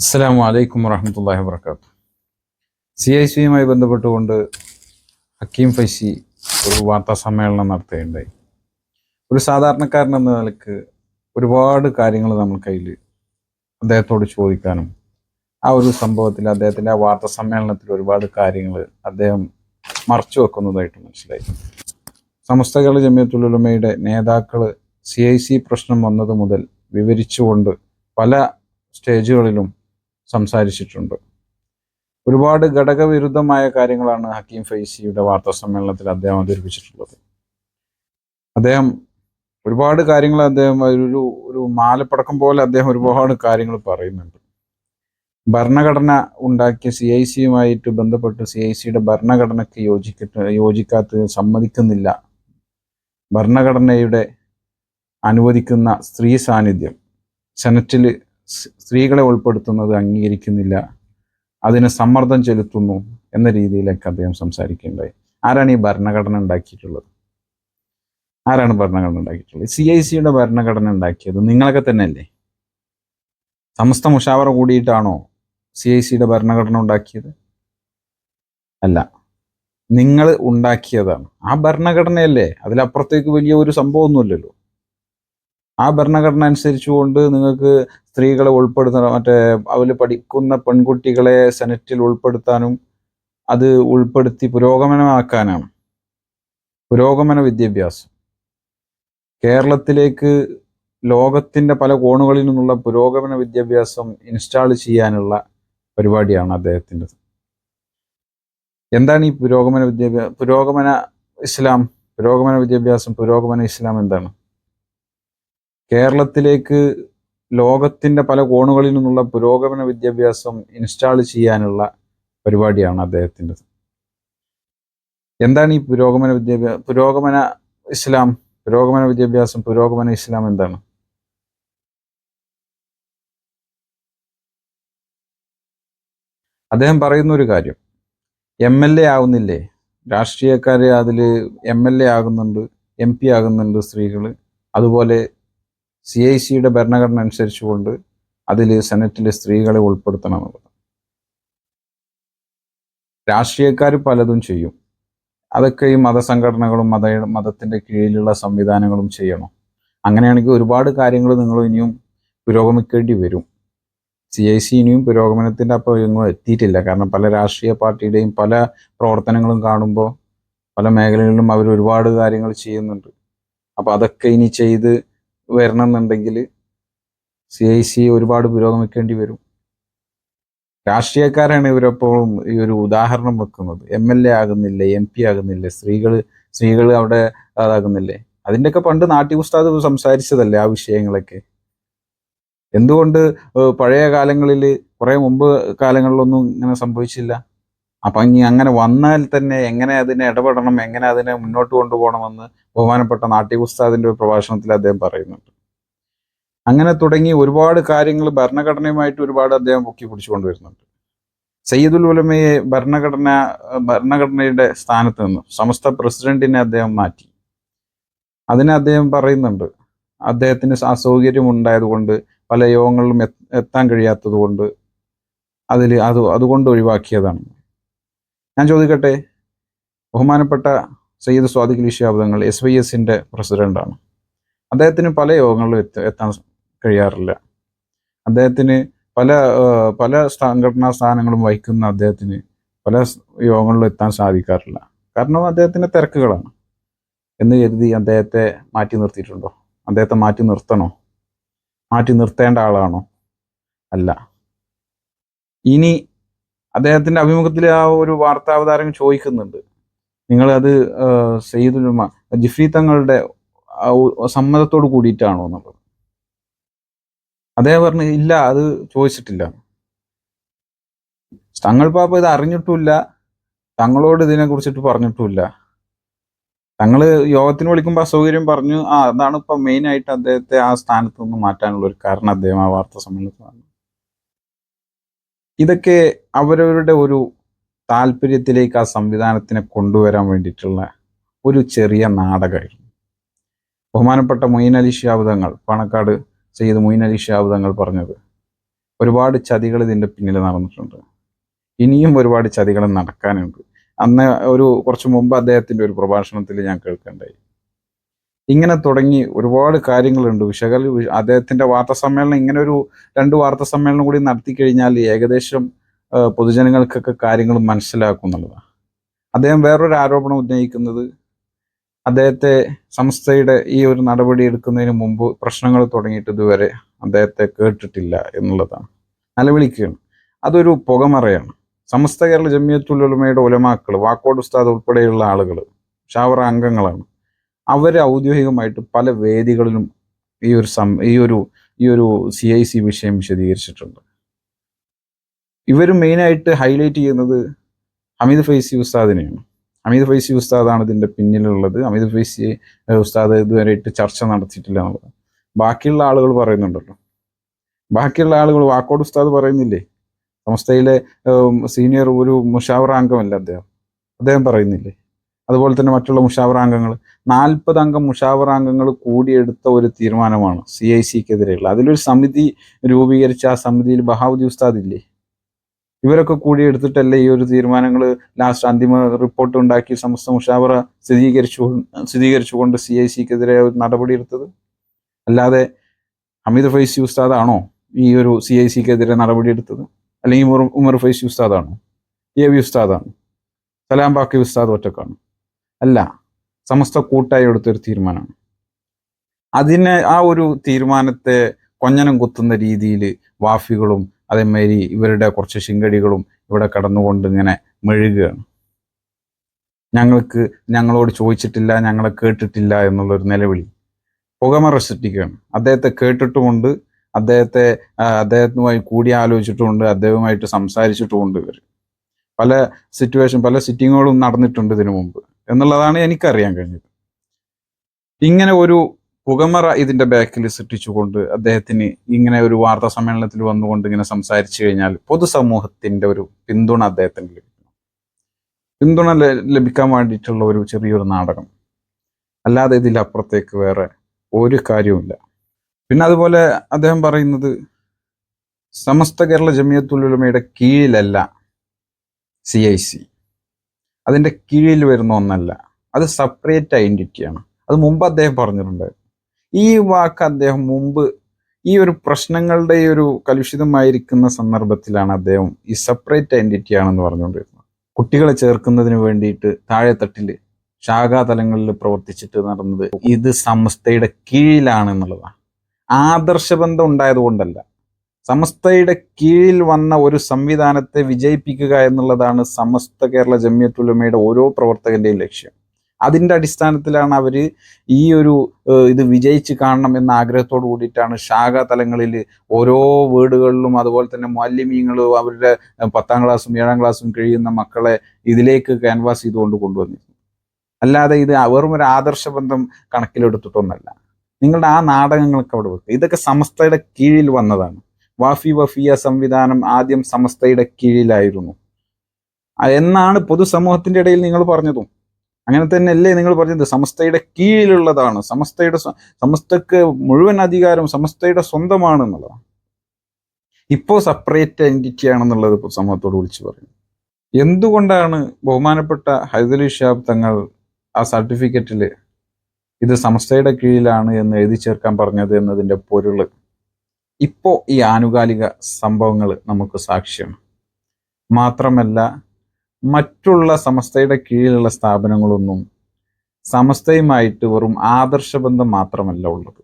അസ്സാം വലൈക്കും വറഹമത്തല്ലാഹി വർക്കാത്തു സി ഐ സിയുമായി ബന്ധപ്പെട്ടുകൊണ്ട് ഹക്കീം ഫൈസി ഒരു വാർത്താ സമ്മേളനം നടത്തുകയുണ്ടായി. ഒരു സാധാരണക്കാരൻ എന്ന നിലയ്ക്ക് ഒരുപാട് കാര്യങ്ങൾ നമ്മൾ കയ്യിൽ അദ്ദേഹത്തോട് ചോദിക്കാനും ആ ഒരു സംഭവത്തിൽ അദ്ദേഹത്തിന്റെ ആ വാർത്താ സമ്മേളനത്തിൽ ഒരുപാട് കാര്യങ്ങൾ അദ്ദേഹം മറച്ചു വെക്കുന്നതായിട്ട് മനസ്സിലായി. സമസ്തകൾ കേരള ജമിയത്തുലുലമയുടെ നേതാക്കൾ സി ഐ സി പ്രശ്നം വന്നത് മുതൽ വിവരിച്ചുകൊണ്ട് പല സ്റ്റേജുകളിലും സംസാരിച്ചിട്ടുണ്ട്. ഒരുപാട് ഘടകവിരുദ്ധമായ കാര്യങ്ങളാണ് ഹക്കീം ഫൈസിയുടെ വാർത്താ സമ്മേളനത്തിൽ അദ്ദേഹം അവതരിപ്പിച്ചിട്ടുള്ളത്. അദ്ദേഹം ഒരുപാട് കാര്യങ്ങൾ അദ്ദേഹം ഒരു ഒരു മാലപ്പടക്കം പോലെ അദ്ദേഹം ഒരുപാട് കാര്യങ്ങൾ പറയുന്നുണ്ട്. ഭരണഘടന ഉണ്ടാക്കിയ സി ഐ സിയുമായിട്ട് ബന്ധപ്പെട്ട് സി ഐ സിയുടെ ഭരണഘടനയ്ക്ക് യോജിക്ക യോജിക്കാത്ത സമ്മതിക്കുന്നില്ല. ഭരണഘടനയുടെ അനുവദിക്കുന്ന സ്ത്രീ സാന്നിധ്യം സെനറ്റിൽ സ്ത്രീകളെ ഉൾപ്പെടുത്തുന്നത് അംഗീകരിക്കുന്നില്ല. അതിന് സമ്മർദ്ദം ചെലുത്തുന്നു എന്ന രീതിയിലൊക്കെ അദ്ദേഹം സംസാരിക്കുകയുണ്ടായി ആരാണ് ഈ ഭരണഘടന ഉണ്ടാക്കിയിട്ടുള്ളത്? ആരാണ് ഭരണഘടന ഉണ്ടാക്കിയിട്ടുള്ളത്? സി ഐ സിയുടെ ഭരണഘടന ഉണ്ടാക്കിയത് നിങ്ങളൊക്കെ തന്നെയല്ലേ? സമസ്ത മുഷാവറ കൂടിയിട്ടാണോ സി ഐ സിയുടെ ഭരണഘടന ഉണ്ടാക്കിയത്? അല്ല. നിങ്ങൾ ഉണ്ടാക്കിയതാണ്. ആ ഭരണഘടനയല്ലേ? അതിലപ്പുറത്തേക്ക് വലിയ ഒരു സംഭവമൊന്നുമില്ലല്ലോ. ആ ഭരണഘടന അനുസരിച്ചുകൊണ്ട് നിങ്ങൾക്ക് സ്ത്രീകളെ ഉൾപ്പെടുത്തണം മറ്റേ അവർ പഠിക്കുന്ന പെൺകുട്ടികളെ സെനറ്റിൽ ഉൾപ്പെടുത്താനും അത് ഉൾപ്പെടുത്തി പുരോഗമനമാക്കാനാണ്. പുരോഗമന വിദ്യാഭ്യാസം. കേരളത്തിലേക്ക് ലോകത്തിന്റെ പല കോണുകളിൽ നിന്നുള്ള പുരോഗമന വിദ്യാഭ്യാസം ഇൻസ്റ്റാൾ ചെയ്യാനുള്ള പരിപാടിയാണ് അദ്ദേഹത്തിന്റെ എന്താണ് ഈ പുരോഗമന വിദ്യാഭ്യാസം പുരോഗമന ഇസ്ലാം? പുരോഗമന വിദ്യാഭ്യാസം പുരോഗമന ഇസ്ലാം എന്താണ്? കേരളത്തിലേക്ക് ലോകത്തിന്റെ പല കോണുകളിൽ നിന്നുള്ള പുരോഗമന വിദ്യാഭ്യാസം ഇൻസ്റ്റാൾ ചെയ്യാനുള്ള പരിപാടിയാണ് അദ്ദേഹത്തിന്റെ എന്താണ് ഈ പുരോഗമന വിദ്യാഭ്യാസം പുരോഗമന ഇസ്ലാം പുരോഗമന വിദ്യാഭ്യാസം പുരോഗമന ഇസ്ലാം എന്താണ്? അദ്ദേഹം പറയുന്ന ഒരു കാര്യം എം എൽ എ ആവുന്നില്ലേ? രാഷ്ട്രീയക്കാരെ അതിൽ എം എൽ എ ആകുന്നുണ്ട് എം പി ആകുന്നുണ്ട് സ്ത്രീകൾ അതുപോലെ സി ഐ സിയുടെ ഭരണഘടന അനുസരിച്ചുകൊണ്ട് അതിൽ സെനറ്റിലെ സ്ത്രീകളെ ഉൾപ്പെടുത്തണം എന്നുള്ളത് രാഷ്ട്രീയക്കാർ പലതും ചെയ്യും. അതൊക്കെ ഈ മതസംഘടനകളും മത മതത്തിന്റെ കീഴിലുള്ള സംവിധാനങ്ങളും ചെയ്യണം. അങ്ങനെയാണെങ്കിൽ ഒരുപാട് കാര്യങ്ങൾ നിങ്ങൾ ഇനിയും പുരോഗമിക്കേണ്ടി വരും. സി ഐ സി ഇനിയും പുരോഗമനത്തിന്റെ അപ്പം എങ്ങും എത്തിയിട്ടില്ല. കാരണം പല രാഷ്ട്രീയ പാർട്ടിയുടെയും പല പ്രവർത്തനങ്ങളും കാണുമ്പോൾ പല മേഖലകളിലും അവർ ഒരുപാട് കാര്യങ്ങൾ ചെയ്യുന്നുണ്ട്. അപ്പോൾ അതൊക്കെ ഇനി ചെയ്ത് വരണം എന്നുണ്ടെങ്കിൽ സി ഐ സി ഒരുപാട് പുരോഗമിക്കേണ്ടി വരും. രാഷ്ട്രീയക്കാരാണ് ഇവരെപ്പോഴും ഈ ഒരു ഉദാഹരണം വെക്കുന്നത്. എം എൽ എ ആകുന്നില്ല എം പി ആകുന്നില്ല സ്ത്രീകൾ സ്ത്രീകൾ അവിടെ അതാകുന്നില്ലേ അതിന്റെയൊക്കെ പണ്ട് നാട്ടി ഉസ്താദ് സംസാരിച്ചതല്ലേ ആ വിഷയങ്ങളൊക്കെ? എന്തുകൊണ്ട് പഴയ കാലങ്ങളിൽ കുറെ മുമ്പ് കാലങ്ങളിലൊന്നും ഇങ്ങനെ സംഭവിച്ചില്ല? അപ്പം ഇനി അങ്ങനെ വന്നാൽ തന്നെ എങ്ങനെ അതിനെ ഇടപെടണം എങ്ങനെ അതിനെ മുന്നോട്ട് കൊണ്ടുപോകണമെന്ന് ബഹുമാനപ്പെട്ട നാട്ടി ഉസ്താദിന്റെ ഒരു പ്രഭാഷണത്തിൽ അദ്ദേഹം പറയുന്നുണ്ട്. അങ്ങനെ തുടങ്ങി ഒരുപാട് കാര്യങ്ങൾ ഭരണഘടനയുമായിട്ട് ഒരുപാട് അദ്ദേഹം പൊക്കി പിടിച്ചുകൊണ്ട് വരുന്നുണ്ട് സയ്യിദുൽ ഉലമയെ ഭരണഘടന ഭരണഘടനയുടെ സ്ഥാനത്ത് നിന്നും സമസ്ത പ്രസിഡന്റിനെ അദ്ദേഹം മാറ്റി. അതിനെ അദ്ദേഹം പറയുന്നുണ്ട് അദ്ദേഹത്തിന് അസൗകര്യം ഉണ്ടായതുകൊണ്ട് പല യോഗങ്ങളിലും എത്താൻ കഴിയാത്തത് കൊണ്ട് അതിൽ അത് അതുകൊണ്ട് ഒഴിവാക്കിയതാണ്. ഞാൻ ചോദിക്കട്ടെ ബഹുമാനപ്പെട്ട സയ്യിദ് സ്വാദിഖ് അലി ശാബ്ദങ്ങൾ എസ് വൈ എസിന്റെ പ്രസിഡന്റാണ് അദ്ദേഹത്തിന് പല യോഗങ്ങളിലും എത്ത എത്താൻ കഴിയാറില്ല. അദ്ദേഹത്തിന് പല പല സംഘടനാ സ്ഥാനങ്ങളും വഹിക്കുന്ന അദ്ദേഹത്തിന് പല യോഗങ്ങളിലും എത്താൻ സാധിക്കാറില്ല. കാരണം അദ്ദേഹത്തിന്റെ തിരക്കുകളാണ്. എന്ന് കരുതി അദ്ദേഹത്തെ മാറ്റി നിർത്തിയിട്ടുണ്ടോ? അദ്ദേഹത്തെ മാറ്റി നിർത്തണോ? മാറ്റി നിർത്തേണ്ട ആളാണോ? അല്ല. ഇനി അദ്ദേഹത്തിന്റെ അഭിമുഖത്തിൽ ആ ഒരു വാർത്താവതാരം ചോദിക്കുന്നുണ്ട്. നിങ്ങൾ അത് സെയ്ദുലുമ ജിഫ്രി തങ്ങളുടെ സമ്മതത്തോട് കൂടിയിട്ടാണോ എന്നുള്ളത്? അദ്ദേഹം പറഞ്ഞു ഇല്ല അത് ചോദിച്ചിട്ടില്ല. തങ്ങൾ പാപ്പ ഇത് അറിഞ്ഞിട്ടുമില്ല. തങ്ങളോട് ഇതിനെ കുറിച്ചിട്ട് പറഞ്ഞിട്ടുമില്ല. തങ്ങൾ യോഗത്തിന് വിളിക്കുമ്പോൾ അസൗകര്യം പറഞ്ഞു. ആ അതാണ് ഇപ്പൊ മെയിൻ ആയിട്ട് അദ്ദേഹത്തെ ആ സ്ഥാനത്ത് നിന്ന് മാറ്റാനുള്ള ഒരു കാരണം അദ്ദേഹം ആ വാർത്താ സമ്മേളനത്തിൽ ഇതൊക്കെ അവരവരുടെ ഒരു താല്പര്യത്തിലേക്ക് ആ സംവിധാനത്തിനെ കൊണ്ടുവരാൻ വേണ്ടിയിട്ടുള്ള ഒരു ചെറിയ നാടകമായിരുന്നു ബഹുമാനപ്പെട്ട മൊയ്നലി അലി പണക്കാട് ചെയ്ത് മൊയ്നലി അലി ഷിഹാബ് പറഞ്ഞത് ഒരുപാട് ചതികൾ ഇതിന്റെ പിന്നിൽ നടന്നിട്ടുണ്ട്. ഇനിയും ഒരുപാട് ചതികൾ നടക്കാനുണ്ട്. അന്ന് ഒരു കുറച്ച് മുമ്പ് അദ്ദേഹത്തിന്റെ ഒരു പ്രഭാഷണത്തിൽ ഞാൻ കേൾക്കണ്ടായി. ഇങ്ങനെ തുടങ്ങി ഒരുപാട് കാര്യങ്ങളുണ്ട്. വിശകല അദ്ദേഹത്തിന്റെ വാർത്താ സമ്മേളനം ഇങ്ങനെ ഒരു രണ്ട് വാർത്താ സമ്മേളനം കൂടി നടത്തി കഴിഞ്ഞാൽ ഏകദേശം പൊതുജനങ്ങൾക്കൊക്കെ കാര്യങ്ങൾ മനസ്സിലാക്കും എന്നുള്ളതാണ്. അദ്ദേഹം വേറൊരു ആരോപണം ഉന്നയിക്കുന്നത് അദ്ദേഹത്തെ സംസ്ഥയുടെ ഈ ഒരു നടപടി എടുക്കുന്നതിന് മുമ്പ് പ്രശ്നങ്ങൾ തുടങ്ങിയിട്ട് ഇതുവരെ അദ്ദേഹത്തെ കേട്ടിട്ടില്ല എന്നുള്ളതാണ്. നിലവിളിക്കുകയാണ്. അതൊരു പുകമറയാണ്. സമസ്ത കേരള ജമിയത്തുലുലമയുടെ ഉലമാക്കൾ വാക്കോട് ഉസ്താദ് ഉൾപ്പെടെയുള്ള ആളുകൾ ഷാവറ അംഗങ്ങളാണ്. അവർ ഔദ്യോഗികമായിട്ട് പല വേദികളിലും ഈ ഒരു സം ഈ ഒരു ഈ ഒരു സി ഐ സി വിഷയം വിശദീകരിച്ചിട്ടുണ്ട്. ഇവർ മെയിനായിട്ട് ഹൈലൈറ്റ് ചെയ്യുന്നത് ഹമീദ് ഫൈസി ഉസ്താദിനെയാണ്. ഹമീദ് ഫൈസി ഉസ്താദാണ് ഇതിന്റെ പിന്നിലുള്ളത്. ഹമീദ് ഫൈസി ഉസ്താദ് ഇതുവരെയായിട്ട് ചർച്ച നടത്തിയിട്ടില്ല എന്നുള്ളത്. ബാക്കിയുള്ള ആളുകൾ പറയുന്നുണ്ടല്ലോ. ബാക്കിയുള്ള ആളുകൾ വാക്കോട് ഉസ്താദ് പറയുന്നില്ലേ? സംസ്ഥയിലെ സീനിയർ ഒരു മുഷാവറ അംഗമല്ല അദ്ദേഹം. അദ്ദേഹം പറയുന്നില്ലേ? അതുപോലെ തന്നെ മറ്റുള്ള മുഷാവറ അംഗങ്ങൾ. നാൽപ്പത് അംഗം അംഗങ്ങൾ കൂടിയെടുത്ത ഒരു തീരുമാനമാണ് സി ഐ സിക്കെതിരെയുള്ള. അതിലൊരു സമിതി രൂപീകരിച്ച ആ സമിതിയിൽ ബഹാവുദ്ദി ഉസ്താദ് ഇല്ലേ ഇവരൊക്കെ കൂടി എടുത്തിട്ടല്ലേ ഈ ഒരു തീരുമാനങ്ങൾ ലാസ്റ്റ് അന്തിമ റിപ്പോർട്ട് ഉണ്ടാക്കി സമസ്ത മുഷാവറ സ്ഥിരീകരിച്ചു സ്ഥിരീകരിച്ചുകൊണ്ട് സി ഐ സിക്കെതിരെ ഒരു നടപടി എടുത്തത്? അല്ലാതെ ഹമീദ് ഫൈസി ഉസ്താദാണോ ഈ ഒരു സി ഐ സിക്കെതിരെ നടപടി എടുത്തത്? അല്ലെങ്കിൽ ഉമർ ഉമർ ഫൈസി ഉസ്താദാണോ? എ വി ഉസ്താദാണ്? സലാം ബാക്കി ഉസ്താദ് ഒറ്റക്കാണ്. അല്ല സമസ്ത കൂട്ടായി എടുത്തൊരു തീരുമാനമാണ്. അതിനെ ആ ഒരു തീരുമാനത്തെ കൊഞ്ഞനം കുത്തുന്ന രീതിയിൽ വാഫികളും അതേമാതിരി ഇവരുടെ കുറച്ച് ശിങ്കടികളും ഇവിടെ കടന്നുകൊണ്ട് ഇങ്ങനെ മെഴുകുകയാണ്. ഞങ്ങൾക്ക് ഞങ്ങളോട് ചോദിച്ചിട്ടില്ല ഞങ്ങളെ കേട്ടിട്ടില്ല എന്നുള്ളൊരു നിലവിളി. പുകമറ സൃഷ്ടിക്കുകയാണ്. അദ്ദേഹത്തെ കേട്ടിട്ടുമുണ്ട്. അദ്ദേഹത്തെ അദ്ദേഹത്തുമായി കൂടിയാലോചിച്ചിട്ടുമുണ്ട്. അദ്ദേഹവുമായിട്ട് സംസാരിച്ചിട്ടുമുണ്ട് ഇവർ പല സിറ്റുവേഷൻ പല സിറ്റിങ്ങുകളും നടന്നിട്ടുണ്ട് ഇതിനു മുമ്പ്. എന്നുള്ളതാണ് എനിക്കറിയാൻ കഴിഞ്ഞത്. ഇങ്ങനെ ഒരു പുകമറ ഇതിന്റെ ബാക്കിൽ സൃഷ്ടിച്ചുകൊണ്ട് അദ്ദേഹത്തിന് ഇങ്ങനെ ഒരു വാർത്താ സമ്മേളനത്തിൽ വന്നുകൊണ്ട് ഇങ്ങനെ സംസാരിച്ചു കഴിഞ്ഞാൽ പൊതുസമൂഹത്തിന്റെ ഒരു പിന്തുണ അദ്ദേഹത്തിന് ലഭിക്കണം പിന്തുണ ലഭിക്കാൻ വേണ്ടിയിട്ടുള്ള ഒരു ചെറിയൊരു നാടകം. അല്ലാതെ ഇതിലപ്പുറത്തേക്ക് വേറെ ഒരു കാര്യവുമില്ല. പിന്നെ അതുപോലെ അദ്ദേഹം പറയുന്നത് സമസ്ത കേരള ജമിയത്തുലുലമയുടെ കീഴിലല്ല സി ഐ സി അതിന്റെ കീഴിൽ വരുന്ന ഒന്നല്ല. അത് സെപ്പറേറ്റ് ഐഡന്റിറ്റിയാണ് അത് മുമ്പ് അദ്ദേഹം പറഞ്ഞിട്ടുണ്ട് ഈ വാക്ക് അദ്ദേഹം മുമ്പ് ഈ ഒരു പ്രശ്നങ്ങളുടെ ഒരു കലുഷിതമായിരിക്കുന്ന സന്ദർഭത്തിലാണ് അദ്ദേഹം ഈ സെപ്പറേറ്റ് ഐഡന്റിറ്റി ആണെന്ന് പറഞ്ഞുകൊണ്ടിരുന്നത്. കുട്ടികളെ ചേർക്കുന്നതിന് വേണ്ടിയിട്ട് താഴെത്തട്ടിൽ ശാഖാതലങ്ങളിൽ പ്രവർത്തിച്ചിട്ട് നടന്നത് ഇത് സമസ്തയുടെ കീഴിലാണ് എന്നുള്ളതാണ് ആദർശബന്ധം ഉണ്ടായത് കൊണ്ടല്ല. സമസ്തയുടെ കീഴിൽ വന്ന ഒരു സംവിധാനത്തെ വിജയിപ്പിക്കുക എന്നുള്ളതാണ് സമസ്ത കേരള ജമ്യത്തുലമയുടെ ഓരോ പ്രവർത്തകന്റെയും ലക്ഷ്യം. അതിന്റെ അടിസ്ഥാനത്തിലാണ് അവർ ഈ ഒരു ഇത് വിജയിച്ച് കാണണം എന്ന ആഗ്രഹത്തോടു കൂടിയിട്ടാണ് ശാഖാ തലങ്ങളിൽ ഓരോ വീടുകളിലും അതുപോലെ തന്നെ മാലിന്യങ്ങൾ അവരുടെ പത്താം ക്ലാസ്സും ഏഴാം ക്ലാസ്സും കഴിയുന്ന മക്കളെ ഇതിലേക്ക് ക്യാൻവാസ് ചെയ്തുകൊണ്ട് കൊണ്ടുവന്നിരുന്നു. അല്ലാതെ ഇത് വെറും ഒരു ആദർശബന്ധം കണക്കിലെടുത്തിട്ടൊന്നല്ല. നിങ്ങളുടെ ആ നാടകങ്ങളൊക്കെ അവിടെ വെക്കുക ഇതൊക്കെ സമസ്തയുടെ കീഴിൽ വന്നതാണ്. വാഫി വഫിയ സംവിധാനം ആദ്യം സമസ്തയുടെ കീഴിലായിരുന്നു. എന്നാണ് പൊതുസമൂഹത്തിന്റെ ഇടയിൽ നിങ്ങൾ പറഞ്ഞതും. അങ്ങനെ തന്നെ അല്ലേ നിങ്ങൾ പറഞ്ഞത്? സമസ്തയുടെ കീഴിലുള്ളതാണ്. സമസ്തയുടെ സമസ്തക്ക് മുഴുവൻ അധികാരം സമസ്തയുടെ സ്വന്തമാണ് എന്നുള്ളതാണ് ഇപ്പോൾ സെപ്പറേറ്റ് ഐഡന്റിറ്റി ആണെന്നുള്ളത് സമൂഹത്തോട് വിളിച്ചു പറയും എന്തുകൊണ്ടാണ് ബഹുമാനപ്പെട്ട ഹൈദരി ഷാബ് തങ്ങൾ ആ സർട്ടിഫിക്കറ്റിൽ ഇത് സമസ്തയുടെ കീഴിലാണ് എന്ന് എഴുതി ചേർക്കാൻ പറഞ്ഞത് എന്നതിന്റെ പൊരുൾ? ഇപ്പോൾ ഈ ആനുകാലിക സംഭവങ്ങൾ നമുക്ക് സാക്ഷ്യമാണ് മാത്രമല്ല മറ്റുള്ള സമസ്തയുടെ കീഴിലുള്ള സ്ഥാപനങ്ങളൊന്നും സമസ്തയുമായിട്ട് വെറും ആദർശബന്ധം മാത്രമല്ല ഉള്ളത്.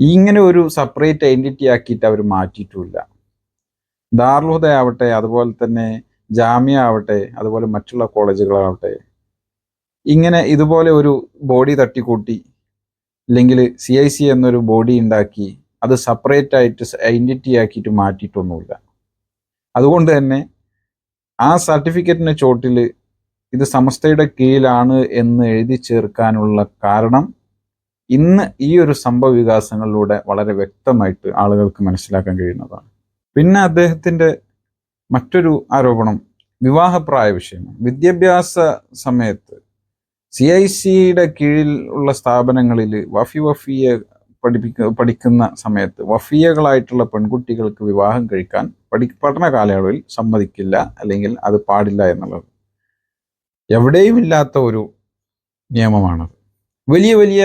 ഇങ്ങനെ ഒരു സെപ്പറേറ്റ് ഐഡന്റിറ്റി ആക്കിയിട്ട് അവർ മാറ്റിയിട്ടുമില്ല ദാർലുഹദ അതുപോലെ തന്നെ ജാമ്യ ആവട്ടെ അതുപോലെ മറ്റുള്ള കോളേജുകളാവട്ടെ ഇങ്ങനെ ഇതുപോലെ ഒരു ബോഡി തട്ടിക്കൂട്ടി അല്ലെങ്കിൽ സി ഐ സി എന്നൊരു ബോഡി ഉണ്ടാക്കി അത് സെപ്പറേറ്റ് ആയിട്ട് ഐഡന്റിറ്റി ആക്കിയിട്ട് മാറ്റിയിട്ടൊന്നുമില്ല. അതുകൊണ്ട് തന്നെ ആ സർട്ടിഫിക്കറ്റിന്റെ ചോട്ടിൽ ഇത് സമസ്തയുടെ കീഴിലാണ് എന്ന് എഴുതി ചേർക്കാനുള്ള കാരണം ഇന്ന് ഈ ഒരു സംഭവ വികാസങ്ങളിലൂടെ വളരെ വ്യക്തമായിട്ട് ആളുകൾക്ക് മനസ്സിലാക്കാൻ കഴിയുന്നതാണ്. പിന്നെ അദ്ദേഹത്തിന്റെ മറ്റൊരു ആരോപണം വിവാഹപ്രായ വിഷയമാണ്. വിദ്യാഭ്യാസ സമയത്ത് സി ഐ സിയുടെ കീഴിൽ ഉള്ള സ്ഥാപനങ്ങളിൽ വഫി വഫിയെ പഠിപ്പിക്ക പഠിക്കുന്ന സമയത്ത് വഫിയകളായിട്ടുള്ള പെൺകുട്ടികൾക്ക് വിവാഹം കഴിക്കാൻ പഠി പഠന കാലയളവിൽ സമ്മതിക്കില്ല അല്ലെങ്കിൽ അത് പാടില്ല എന്നുള്ളത്. എവിടെയും ഇല്ലാത്ത ഒരു നിയമമാണത്. വലിയ വലിയ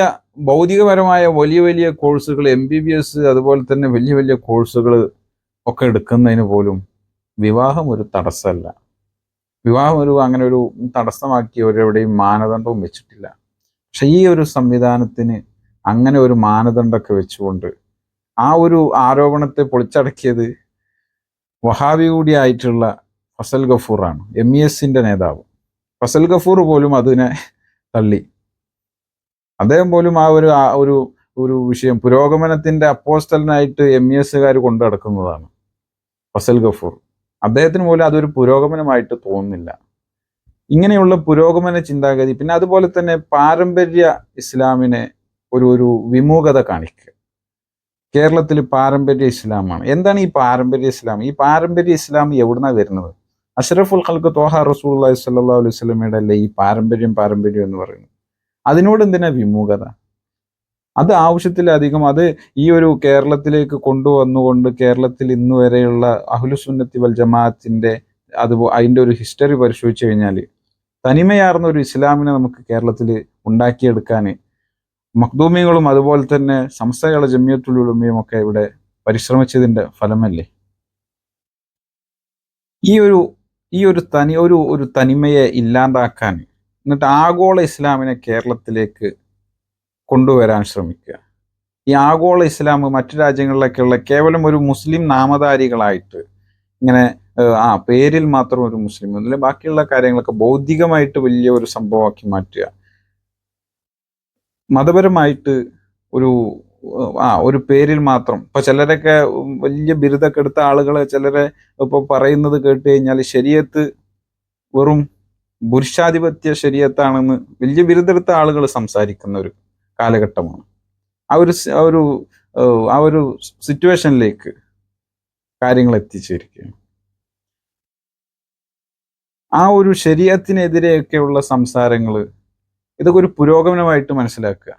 ഭൗതികപരമായ വലിയ വലിയ കോഴ്സുകൾ എം ബി ബി എസ് അതുപോലെ തന്നെ വലിയ വലിയ കോഴ്സുകൾ ഒക്കെ എടുക്കുന്നതിന് പോലും വിവാഹം ഒരു തടസ്സമല്ല. വിവാഹം ഒരു അങ്ങനെ ഒരു തടസ്സമാക്കി ഒരെവിടെയും മാനദണ്ഡവും വെച്ചിട്ടില്ല. പക്ഷേ ഈ ഒരു സംവിധാനത്തിന് അങ്ങനെ ഒരു മാനദണ്ഡമൊക്കെ വെച്ചുകൊണ്ട് ആ ഒരു ആരോപണത്തെ പൊളിച്ചടക്കിയത് വഹാബി കൂടിയായിട്ടുള്ള ഫസൽ ഗഫൂറാണ് എം ഇ എസിന്റെ നേതാവ്. ഫസൽ ഗഫൂർ പോലും അതിനെ തള്ളി. അദ്ദേഹം പോലും ആ ഒരു ആ ഒരു ഒരു വിഷയം പുരോഗമനത്തിന്റെ അപ്പോസ്റ്റലിനായിട്ട് എം ഇ എസ്സുകാർ കൊണ്ടു നടക്കുന്നതാണ് ഫസൽ ഗഫൂർ. അദ്ദേഹത്തിന് പോലും അതൊരു പുരോഗമനമായിട്ട് തോന്നുന്നില്ല. ഇങ്ങനെയുള്ള പുരോഗമന ചിന്താഗതി പിന്നെ അതുപോലെ തന്നെ പാരമ്പര്യ ഇസ്ലാമിനെ ഒരു ഒരു വിമുഖത കാണിക്കുക. കേരളത്തിൽ പാരമ്പര്യ ഇസ്ലാമാണ്. എന്താണ് ഈ പാരമ്പര്യ ഇസ്ലാം? ഈ പാരമ്പര്യ ഇസ്ലാം എവിടുന്നാണ് വരുന്നത്? അഷറഫുൽ ഖൽക്ക് തോഹ റസൂൽ സല്ലാ അലൈഹി സ്വലമയുടെ അല്ലേ ഈ പാരമ്പര്യം പാരമ്പര്യം എന്ന് പറയുന്നത്? അതിനോട് എന്തിനാ വിമുഖത? അത് ആവശ്യത്തിലധികം അത് ഈ ഒരു കേരളത്തിലേക്ക് കൊണ്ടുവന്നുകൊണ്ട് കേരളത്തിൽ ഇന്ന് വരെയുള്ള അഹുലുസുന്നത്തി വൽ ജമാഅത്തിന്റെ അത് അതിന്റെ ഒരു ഹിസ്റ്ററി പരിശോധിച്ചു കഴിഞ്ഞാൽ തനിമയാർന്ന ഒരു ഇസ്ലാമിനെ നമുക്ക് കേരളത്തിൽ ഉണ്ടാക്കിയെടുക്കാൻ മഖ്ദൂമികളും അതുപോലെ തന്നെ സംസ്ഥകളെ ജമിയത്തുൽ ഉലമയും ഒക്കെ ഇവിടെ പരിശ്രമിച്ചതിന്റെ ഫലമല്ലേ? ഈ ഒരു ഈ ഒരു തനി ഒരു ഒരു തനിമയെ ഇല്ലാണ്ടാക്കാൻ എന്നിട്ട് ആഗോള ഇസ്ലാമിനെ കേരളത്തിലേക്ക് കൊണ്ടുവരാൻ ശ്രമിക്കുക. ഈ ആഗോള ഇസ്ലാം മറ്റു രാജ്യങ്ങളിലൊക്കെയുള്ള കേവലം ഒരു മുസ്ലിം നാമധാരികളായിട്ട് ഇങ്ങനെ ആ പേരിൽ മാത്രം ഒരു മുസ്ലിം അല്ലെങ്കിൽ ബാക്കിയുള്ള കാര്യങ്ങളൊക്കെ ബൗദ്ധികമായിട്ട് വലിയ ഒരു സംഭവമാക്കി മാറ്റുക. മതപരമായിട്ട് ഒരു ആ ഒരു പേരിൽ മാത്രം. ഇപ്പൊ ചിലരൊക്കെ വലിയ ബിരുദമൊക്കെ എടുത്ത ആളുകളെ ചിലരെ ഇപ്പൊ പറയുന്നത് കേട്ട് കഴിഞ്ഞാൽ ശരീരത്ത് വെറും പുരുഷാധിപത്യ ശരീരത്താണെന്ന് വലിയ ബിരുദെടുത്ത ആളുകൾ സംസാരിക്കുന്ന ഒരു കാലഘട്ടമാണ്. ആ ഒരു ആ ഒരു ആ ഒരു സിറ്റുവേഷനിലേക്ക് കാര്യങ്ങൾ എത്തിച്ചേരിക്കുകയാണ് ആ ഒരു ശരീരത്തിനെതിരെയൊക്കെയുള്ള സംസാരങ്ങൾ ഇതൊക്കെ ഒരു പുരോഗമനമായിട്ട് മനസ്സിലാക്കുക.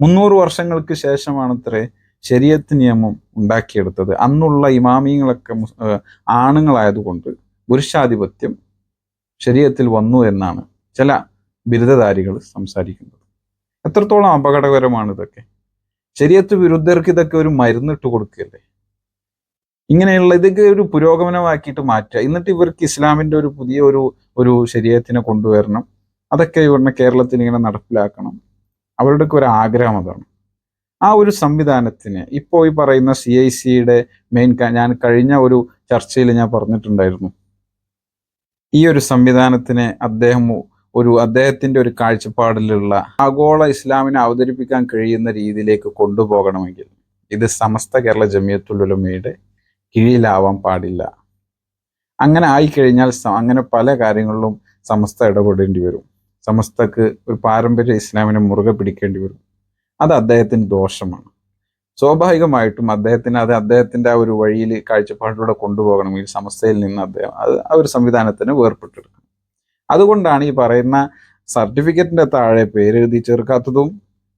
മുന്നൂറ് വർഷങ്ങൾക്ക് ശേഷമാണത്രേ ശരീരത്ത് നിയമം ഉണ്ടാക്കിയെടുത്തത്. അന്നുള്ള ഇമാമിയങ്ങളൊക്കെ ആണുങ്ങളായതുകൊണ്ട് പുരുഷാധിപത്യം ശരീരത്തിൽ വന്നു എന്നാണ് ചില ബിരുദധാരികൾ സംസാരിക്കുന്നത്. എത്രത്തോളം അപകടകരമാണ് ഇതൊക്കെ. ശരീരത്ത് വിരുദ്ധർക്ക് ഇതൊക്കെ ഒരു മരുന്നിട്ട് കൊടുക്കുകയല്ലേ? ഇങ്ങനെയുള്ള ഇതൊക്കെ ഒരു പുരോഗമനമാക്കിയിട്ട് മാറ്റുക. എന്നിട്ട് ഇവർക്ക് ഇസ്ലാമിന്റെ ഒരു പുതിയ ഒരു ഒരു ശരീരത്തിനെ കൊണ്ടുവരണം. അതൊക്കെ ഇവരുടെ കേരളത്തിൽ ഇങ്ങനെ നടപ്പിലാക്കണം. അവരുടെയൊക്കെ ഒരു ആഗ്രഹം അതാണ്. ആ ഒരു സംവിധാനത്തിന് ഇപ്പോൾ ഈ പറയുന്ന സി ഐ സിയുടെ മെയിൻ ഞാൻ കഴിഞ്ഞ ഒരു ചർച്ചയിൽ ഞാൻ പറഞ്ഞിട്ടുണ്ടായിരുന്നു. ഈ ഒരു സംവിധാനത്തിന് അദ്ദേഹം ഒരു അദ്ദേഹത്തിന്റെ ഒരു കാഴ്ചപ്പാടിലുള്ള ആഗോള ഇസ്ലാമിനെ അവതരിപ്പിക്കാൻ കഴിയുന്ന രീതിയിലേക്ക് കൊണ്ടുപോകണമെങ്കിൽ ഇത് സമസ്ത കേരള ജമിയത്തുൽ ഉലമയുടെ കീഴിലാവാൻ പാടില്ല. അങ്ങനെ ആയിക്കഴിഞ്ഞാൽ അങ്ങനെ പല കാര്യങ്ങളിലും സമസ്ത ഇടപെടേണ്ടി വരും. സമസ്തക്ക് ഒരു പാരമ്പര്യ ഇസ്ലാമിനെ മുറുകെ പിടിക്കേണ്ടി വരും. അത് അദ്ദേഹത്തിന് ദോഷമാണ്. സ്വാഭാവികമായിട്ടും അദ്ദേഹത്തിന് അത് അദ്ദേഹത്തിന്റെ ആ ഒരു വഴിയിൽ കാഴ്ചപ്പാടിലൂടെ കൊണ്ടുപോകണമെങ്കിൽ സമസ്തയിൽ നിന്ന് അദ്ദേഹം അത് ആ ഒരു സംവിധാനത്തിന് വേർപെട്ടെടുക്കണം. അതുകൊണ്ടാണ് ഈ പറയുന്ന സർട്ടിഫിക്കറ്റിന്റെ താഴെ പേരെഴുതി ചേർക്കാത്തതും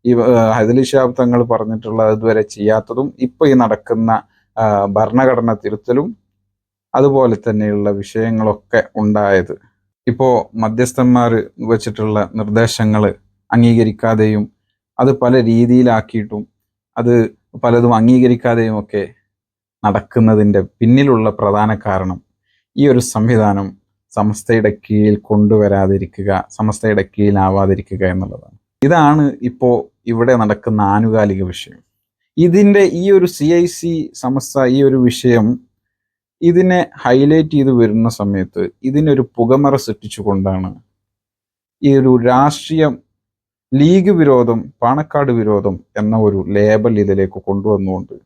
ഈ ഹൈദലി ഷാബ് തങ്ങൾ പറഞ്ഞിട്ടുള്ള ഇതുവരെ ചെയ്യാത്തതും ഇപ്പോൾ ഈ നടക്കുന്ന ഭരണഘടന തിരുത്തലും അതുപോലെ തന്നെയുള്ള വിഷയങ്ങളൊക്കെ ഉണ്ടായത് ഇപ്പോ മധ്യസ്ഥന്മാർ വെച്ചിട്ടുള്ള നിർദ്ദേശങ്ങൾ അംഗീകരിക്കാതെയും അത് പല രീതിയിലാക്കിയിട്ടും അത് പലതും അംഗീകരിക്കാതെയും ഒക്കെ നടക്കുന്നതിന്റെ പിന്നിലുള്ള പ്രധാന കാരണം ഈ ഒരു സംവിധാനം സമസ്തയുടെ കീഴിൽ കൊണ്ടുവരാതിരിക്കുക സമസ്തയുടെ കീഴിലാവാതിരിക്കുക എന്നുള്ളതാണ്. ഇതാണ് ഇപ്പോൾ ഇവിടെ നടക്കുന്ന ആനുകാലിക വിഷയം. ഇതിന്റെ ഈ ഒരു സി ഐ സി സമസ്ത ഈ ഒരു വിഷയം ഇതിനെ ഹൈലൈറ്റ് ചെയ്ത് വരുന്ന സമയത്ത് ഇതിനൊരു പുകമറ സൃഷ്ടിച്ചുകൊണ്ടാണ് ഈ ഒരു രാഷ്ട്രീയം ലീഗ് വിരോധം പാണക്കാട് വിരോധം എന്ന ഒരു ലേബൽ ഇതിലേക്ക് കൊണ്ടുവന്നുകൊണ്ട്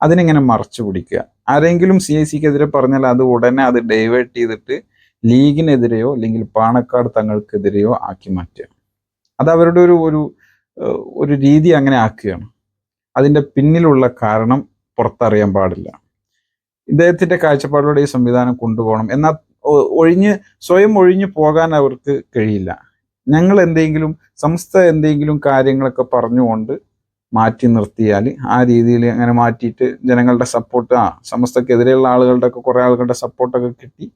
അതിനെങ്ങനെ മറച്ചു പിടിക്കുക. ആരെങ്കിലും സി ഐ സിക്കെതിരെ പറഞ്ഞാൽ അത് ഉടനെ അത് ഡൈവേർട്ട് ചെയ്തിട്ട് ലീഗിനെതിരെയോ അല്ലെങ്കിൽ പാണക്കാട് തങ്ങൾക്കെതിരെയോ ആക്കി മാറ്റുക. അത് അവരുടെ ഒരു ഒരു ഒരു രീതി അങ്ങനെ ആക്കുകയാണ്. അതിന്റെ പിന്നിലുള്ള കാരണം പുറത്തറിയാൻ പാടില്ല. ഇദ്ദേഹത്തിന്റെ കാഴ്ചപ്പാടിലൂടെ ഈ സംവിധാനം കൊണ്ടുപോകണം. എന്നാൽ ഒഴിഞ്ഞ് സ്വയം ഒഴിഞ്ഞു പോകാൻ അവർക്ക് കഴിയില്ല. ഞങ്ങൾ എന്തെങ്കിലും സംസ്ഥ എന്തെങ്കിലും കാര്യങ്ങളൊക്കെ പറഞ്ഞുകൊണ്ട് മാറ്റി നിർത്തിയാൽ ആ രീതിയിൽ അങ്ങനെ മാറ്റിയിട്ട് ജനങ്ങളുടെ സപ്പോർട്ട് ആ സമസ്തക്കെതിരെയുള്ള ആളുകളുടെ ഒക്കെ കുറേ ആളുകളുടെ സപ്പോർട്ടൊക്കെ കിട്ടി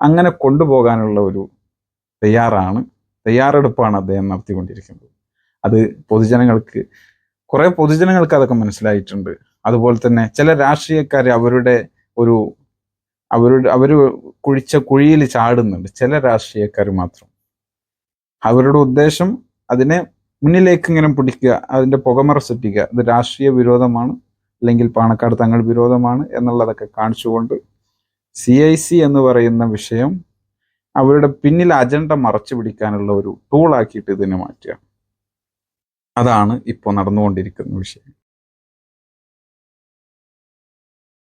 അങ്ങനെ കൊണ്ടുപോകാനുള്ള ഒരു തയ്യാറാണ് തയ്യാറെടുപ്പാണ് അദ്ദേഹം നടത്തിക്കൊണ്ടിരിക്കുന്നത്. അത് പൊതുജനങ്ങൾക്ക് കുറേ പൊതുജനങ്ങൾക്ക് അതൊക്കെ മനസ്സിലായിട്ടുണ്ട്. അതുപോലെ തന്നെ ചില രാഷ്ട്രീയക്കാർ അവരുടെ ഒരു അവരുടെ അവർ കുഴിച്ച കുഴിയിൽ ചാടുന്നുണ്ട്. ചില രാഷ്ട്രീയക്കാർ മാത്രം. അവരുടെ ഉദ്ദേശം അതിനെ മുന്നിലേക്ക് ഇങ്ങനെ പിടിക്കുക അതിന്റെ പുകമറ സൃഷ്ടിക്കുക. ഇത് രാഷ്ട്രീയ വിരോധമാണ് അല്ലെങ്കിൽ പാണക്കാട് തങ്ങൾ വിരോധമാണ് എന്നുള്ളതൊക്കെ കാണിച്ചുകൊണ്ട് സി ഐ സി എന്ന് പറയുന്ന വിഷയം അവരുടെ പിന്നിൽ അജണ്ട മറച്ചു പിടിക്കാനുള്ള ഒരു ടൂളാക്കിയിട്ട് ഇതിനെ മാറ്റുക. അതാണ് ഇപ്പോൾ നടന്നുകൊണ്ടിരിക്കുന്ന വിഷയം.